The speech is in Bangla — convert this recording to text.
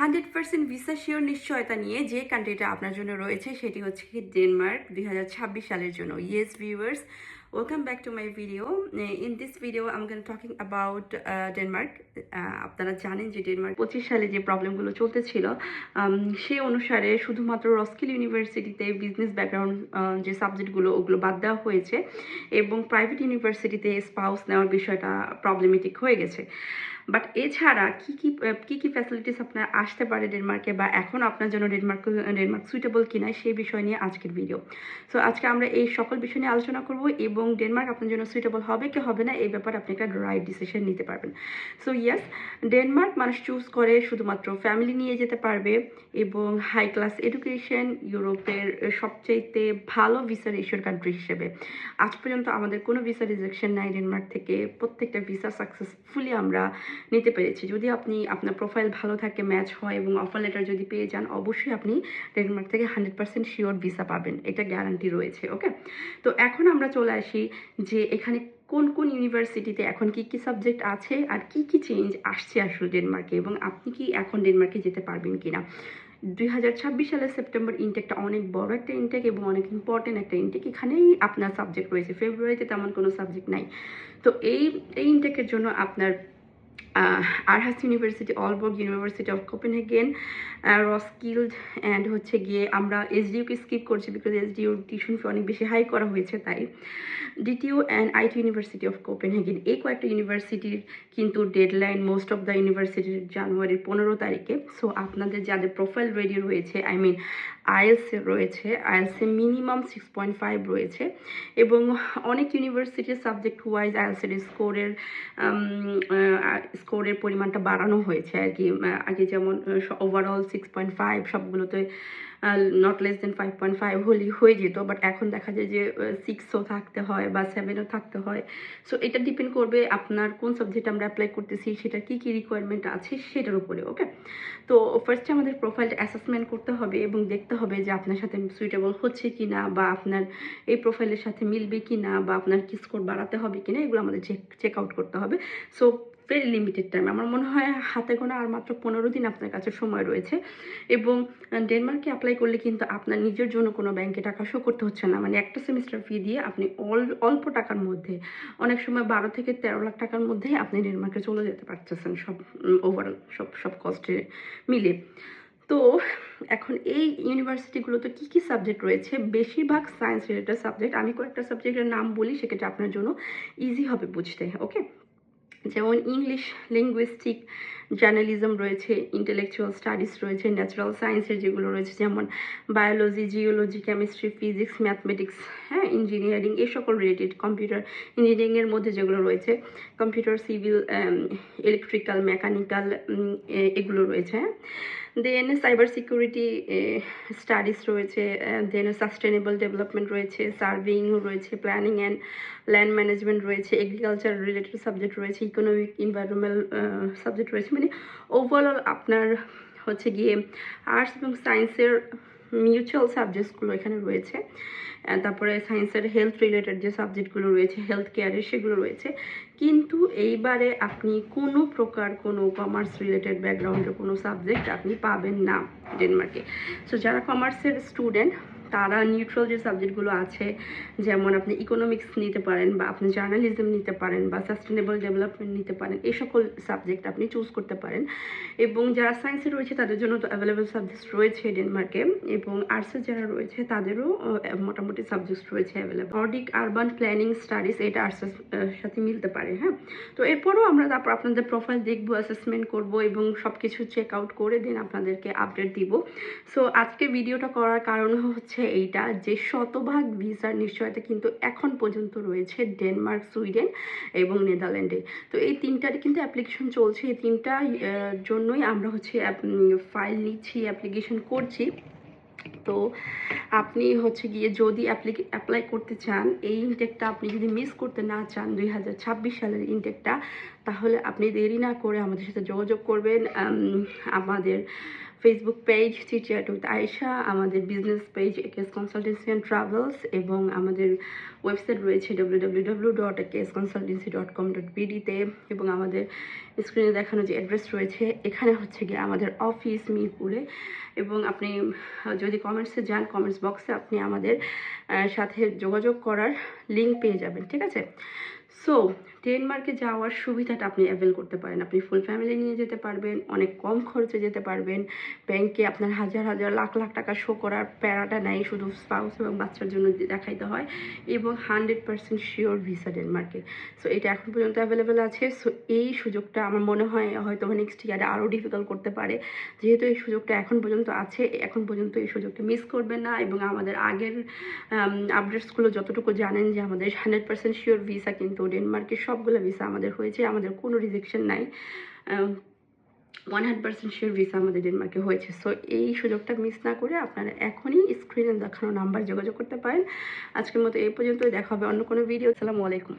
হান্ড্রেড পার্সেন্ট ভিসা শিওর নিশ্চয়তা নিয়ে যে কান্ট্রিটা আপনার জন্য রয়েছে, সেটি হচ্ছে ডেনমার্ক দুই হাজার ছাব্বিশ সালের জন্য। Yes viewers welcome back to my video in this video I'm gonna talking about Denmark আপনারা জানেন যে ডেনমার্ক পঁচিশ সালে যে প্রবলেমগুলো চলতেছিল সে অনুসারে শুধুমাত্র রস্কিল ইউনিভার্সিটিতে বিজনেস ব্যাকগ্রাউন্ড যে সাবজেক্টগুলো ওগুলো বাদ দেওয়া হয়েছে এবং প্রাইভেট ইউনিভার্সিটিতে স্পাউস নেওয়ার বিষয়টা প্রবলেমেটিক হয়ে গেছে। বাট এছাড়া কি কি কি কি ফ্যাসিলিটিস আপনার আসতে পারে ডেনমার্কে বা এখন আপনার জন্য ডেনমার্ক ডেনমার্ক সুইটেবল কিনা সেই বিষয় নিয়ে আজকের ভিডিও সো আজকে আমরা এই সকল বিষয় নিয়ে আলোচনা করব এবং ডেনমার্ক আপনার জন্য সুইটেবল হবে কি হবে না এই ব্যাপারে আপনি একটা রাইট ডিসিশন নিতে পারবেন। সো ইয়েস ডেনমার্ক মানুষ চুজ করে শুধুমাত্র ফ্যামিলি নিয়ে যেতে পারবে এবং হাই ক্লাস এডুকেশন ইউরোপের সবচাইতে ভালো ভিসা রেশিওর কান্ট্রি হিসেবে। আজ পর্যন্ত আমাদের কোনো ভিসা রিজেকশন নাই ডেনমার্ক থেকে। প্রত্যেকটা ভিসা সাকসেসফুলি আমরা নিতে পেরেছি। যদি আপনি, আপনার প্রোফাইল ভালো থাকে ম্যাচ হয় এবং অফার লেটার যদি পেয়ে যান, অবশ্যই আপনি ডেনমার্ক থেকে হান্ড্রেড পার্সেন্ট শিওর ভিসা পাবেন। এটা গ্যারান্টি রয়েছে ওকে তো এখন আমরা চলে আসি যে এখানে কোন কোন ইউনিভার্সিটিতে এখন কি কি সাবজেক্ট আছে আর কি কি চেঞ্জ আসছে আসলে ডেনমার্কে এবং আপনি কি এখন ডেনমার্কে যেতে পারবেন কিনা? দুই হাজার ছাব্বিশ সালের সেপ্টেম্বর ইনটেকটা অনেক বড় একটা ইনটেক এবং অনেক ইম্পর্টেন্ট একটা ইনটেক এখানেই আপনার সাবজেক্ট রয়েছে। ফেব্রুয়ারিতে তেমন কোনো সাবজেক্ট নাই। তো এই এই ইনটেকের জন্য আপনার Aarhus university Aalborg university of Copenhagen Roskilde and হচ্ছে গিয়ে আমরা এসডিউকে স্কিপ করছি বিকজ এসডিউ টিউশন ফি অনেক বেশি হাই করা হয়েছে তাই। DTU and IT university of Copenhagen এই কয়েকটা ইউনিভার্সিটির কিন্তু ডেডলাইন মোস্ট অফ দ্য ইউনিভার্সিটির জানুয়ারির পনেরো তারিখে। সো আপনাদের যাদের প্রোফাইল রেডি রয়েছে আই মিন আইএলসে রয়েছে IELTS minimum six point five রয়েছে। এবং অনেক ইউনিভার্সিটির সাবজেক্ট ওয়াইজ আইএলসের স্কোরের স্কোরের পরিমাণটা বাড়ানো হয়েছে আর কি। আগে যেমন ওভারঅল সিক্স পয়েন্ট ফাইভ সবগুলোতে not less than five point five হলেই হয়ে যেত। বাট এখন দেখা যায় যে সিক্সও থাকতে হয়। বা সেভেনও থাকতে হয়। সো এটা ডিপেন্ড করবে আপনার কোন সাবজেক্ট আমরা অ্যাপ্লাই করতেছি সেটা কি কি রিকোয়ারমেন্ট আছে সেটার উপরে ওকে তো ফার্স্টে আমাদের প্রোফাইলটা অ্যাসেসমেন্ট করতে হবে এবং দেখতে হবে যে আপনার সাথে সুইটেবল হচ্ছে কি না বা আপনার এই প্রোফাইলের সাথে মিলবে কি না বা আপনার কি স্কোর বাড়াতে হবে কি না এগুলো আমাদের চেক চেক আউট করতে হবে। সো ভেরি লিমিটেড টাইম আমার মনে হয় হাতে গোনা আর মাত্র পনেরো দিন আপনার কাছে সময় রয়েছে। এবং ডেনমার্কে অ্যাপ্লাই করলে কিন্তু আপনার নিজের জন্য কোনো ব্যাংকে টাকা শো করতে হচ্ছে না। মানে একটা সেমিস্টার ফি দিয়ে আপনি অল, অল্প টাকার মধ্যে, অনেক সময় বারো থেকে তেরো লাখ টাকার মধ্যেই আপনি ডেনমার্কে চলে যেতে পারতেছেন সব ওভারঅল সব সব কস্টে মিলে। তো এখন এই ইউনিভার্সিটিগুলোতে কী কী সাবজেক্ট রয়েছে? বেশিরভাগ সায়েন্স রিলেটেড সাবজেক্ট আমি কয়েকটা সাবজেক্টের নাম বলি, সেক্ষেত্রে আপনার জন্য ইজি হবে বুঝতে ওকে যেমন ইংলিশ লিঙ্গুইস্টিক জার্নালিজম রয়েছে ইন্টেলেকচুয়াল স্টাডিজ রয়েছে ন্যাচারাল সায়েন্সের যেগুলো রয়েছে, যেমন biology geology chemistry physics mathematics হ্যাঁ ইঞ্জিনিয়ারিং এই সকল রিলেটেড কম্পিউটার ইঞ্জিনিয়ারিংয়ের মধ্যে যেগুলো রয়েছে কম্পিউটার সিভিল ইলেকট্রিক্যাল মেকানিক্যাল এগুলো রয়েছে হ্যাঁ। দেন সাইবার সিকিউরিটি স্টাডিজ রয়েছে দেন সাস্টেনেবল ডেভেলপমেন্ট রয়েছে সার্ভিং রয়েছে প্ল্যানিং অ্যান্ড ল্যান্ড ম্যানেজমেন্ট রয়েছে এগ্রিকালচার রিলেটেড সাবজেক্ট রয়েছে ইকোনমিক ইনভায়রনমেন্ট সাবজেক্ট রয়েছে। মানে ওভারঅল আপনার হচ্ছে গিয়ে আর্টস এবং সায়েন্সের মিউচুয়াল সাবজেক্টসগুলো এখানে রয়েছে। তারপরে সায়েন্সের হেলথ রিলেটেড যে সাবজেক্টগুলো রয়েছে হেলথ কেয়ারের সেগুলো রয়েছে। কিন্তু এইবারে আপনি কোনো প্রকার কোনো কমার্স রিলেটেড ব্যাকগ্রাউন্ডের কোনো সাবজেক্ট আপনি পাবেন না ডেনমার্কে সো যারা কমার্সের স্টুডেন্ট তারা নিউট্রাল যে সাবজেক্টগুলো আছে, যেমন আপনি ইকোনমিক্স নিতে পারেন বা আপনি জার্নালিজম নিতে পারেন বা সাস্টেনেবল ডেভেলপমেন্ট নিতে পারেন, এই সকল সাবজেক্ট আপনি চুজ করতে পারেন। এবং যারা সায়েন্সে রয়েছে, তাদের জন্য তো অ্যাভেলেবেল সাবজেক্ট রয়েছে ডেনমার্কে এবং আর্টসের যারা রয়েছে, তাদেরও মোটামুটি সাবজেক্ট রয়েছে available Nordic urban planning studies এটা আর্টসের সাথে মিলতে পারে হ্যাঁ? তো এরপরও আমরা তারপর আপনাদের প্রোফাইল দেখব অ্যাসেসমেন্ট করব এবং সব কিছু চেক আউট করে দেন আপনাদেরকে আপডেট দিব। সো আজকে ভিডিওটা করার কারণ হচ্ছে এইটা যে শতভাগ ভিসার নিশ্চয়তা কিন্তু এখন পর্যন্ত রয়েছে ডেনমার্ক সুইডেন এবং নেদারল্যান্ডে তো এই তিনটার কিন্তু অ্যাপ্লিকেশন চলছে। এই তিনটা জন্যই আমরা হচ্ছে ফাইল নিচ্ছি অ্যাপ্লিকেশন করছি। তো আপনি হচ্ছে গিয়ে যদি অ্যাপ্লাই করতে চান, এই ইনটেকটা আপনি যদি মিস করতে না চান, দুই হাজার ছাব্বিশ সালের ইনটেকটা তাহলে আপনি দেরি না করে আমাদের সাথে যোগাযোগ করবেন। আমাদের Facebook page chit chat with Ayesha আমাদের business page AKS consultancy and travels এবং আমাদের ওয়েবসাইট রয়েছে W dot consultancy dot com dot এবং আমাদের স্ক্রিনে দেখানো যে অ্যাড্রেস রয়েছে, এখানে হচ্ছে গিয়ে আমাদের অফিস মিরপুরে, এবং আপনি, যদি কমেন্টসে যান কমেন্টস বক্সে আপনি আমাদের সাথে যোগাযোগ করার লিঙ্ক পেয়ে যাবেন, ঠিক আছে? সো ডেনমার্কে যাওয়ার সুবিধাটা আপনি অ্যাভেল করতে পারেন। আপনি ফুল ফ্যামিলি নিয়ে যেতে পারবেন, অনেক কম খরচে যেতে পারবেন। ব্যাংকে আপনার হাজার হাজার, লাখ লাখ টাকা শো করার প্যারাটা নাই, শুধু স্পাউস এবং বাচ্চার জন্য দেখাইতে হয় এবং হান্ড্রেড পার্সেন্ট শিওর ভিসা ডেনমার্কে সো এটা এখন পর্যন্ত অ্যাভেলেবেল আছে। সো এই সুযোগটা আমার মনে হয় হয়তো নেক্সট ইয়ারে আরও ডিফিকাল্ট করতে পারে। যেহেতু এই সুযোগটা এখন পর্যন্ত আছে, এখন পর্যন্ত এই সুযোগটা মিস করবেন না এবং আমাদের আগের আপডেটসগুলো যতটুকু জানেন যে আমাদের হান্ড্রেড পার্সেন্ট শিওর ভিসা কিন্তু ডেনমার্কের সবগুলো ভিসা আমাদের হয়েছে, আমাদের কোনো রিজেকশন নাই। One hundred percent sure visa আমাদের ডেনমার্কে হয়েছে। সো এই সুযোগটা মিস না করে আপনারা এখনই স্ক্রিনে দেখানো নাম্বার যোগাযোগ করতে পারেন। আজকের মতো এই পর্যন্ত দেখা হবে অন্য কোনো ভিডিও সালামু আলাইকুম।